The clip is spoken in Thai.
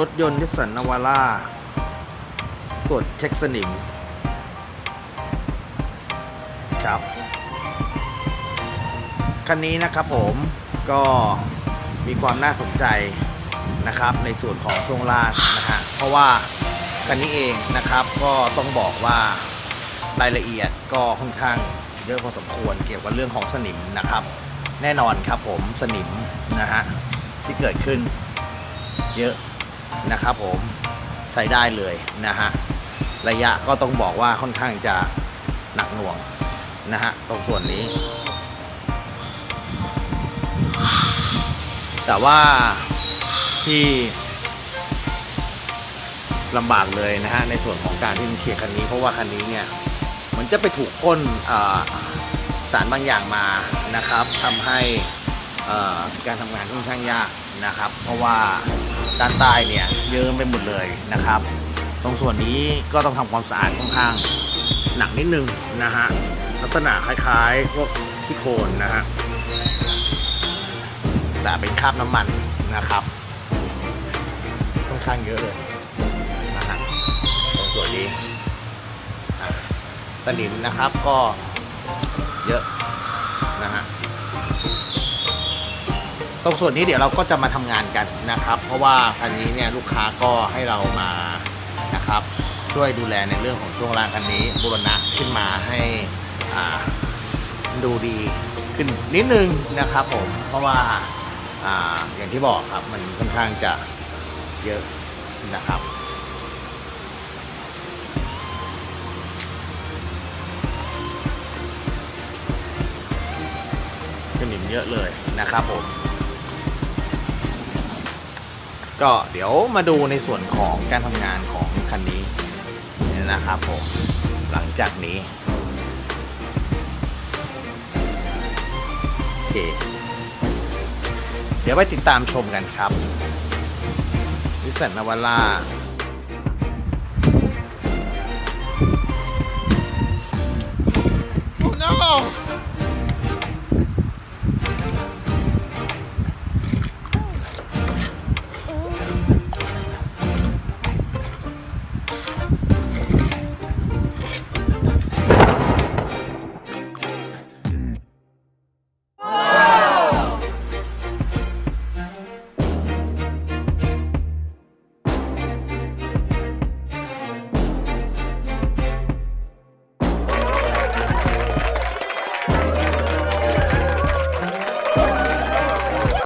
รถยนต์นิสสันนาวาร่ากดเช็คสนิม ครับ คันนี้นะครับผมก็มีความน่าสนใจนะครับในส่วนของช่วงล่างนะฮะเพราะว่าคันนี้เองนะครับก็ต้องบอกว่ารายละเอียดก็ค่อนข้างเยอะพอสมควรเกี่ยวกับเรื่องของสนิมนะครับ แน่นอนครับผมสนิมนะฮะที่เกิดขึ้นเยอะ นะครับผมใช้ได้เลยนะฮะระยะก็ต้องบอกว่าค่อนข้างจะหนักหน่วงนะฮะตรงส่วนนี้ แต่ว่าที่ลำบากเลยนะฮะในส่วนของการที่มันเคลียร์คันนี้ เพราะว่าคันนี้เนี่ยมันจะไปถูกพ่นสารบางอย่างมานะครับทำให้การทำงานค่อนข้างยากนะครับ เพราะว่า ด้านใต้เนี่ยเยิ้มไปหมดเลยนะครับ ตรงส่วนนี้ก็ต้องทำความสะอาดค่อนข้างหนักนิดนึงนะฮะลักษณะคล้ายๆพวกขี้โคนนะฮะแต่เป็นคราบน้ำมันนะครับค่อนข้างเยอะเลยนะฮะตรงส่วนนี้สนิมนะครับก็เยอะ ตรงส่วนนี้เดี๋ยวเราก็จะมาทำงานกันนะครับ เพราะว่าคันนี้เนี่ยลูกค้าก็ให้เรามานะครับช่วยดูแลในเรื่องของช่วงล่างคันนี้บูรณะขึ้นมาให้ดูดีขึ้นนิดนึงนะครับผมเพราะว่าอาอย่างที่บอกครับมันค่อนข้างจะเยอะนะครับ สนิมเยอะเลยนะครับผม ก็เดี๋ยวมาดูในส่วนของการทำงานของคันนี้นะครับผมหลังจากนี้โอเคเดี๋ยวไปติดตามชมกันครับวิสันนาวาร่า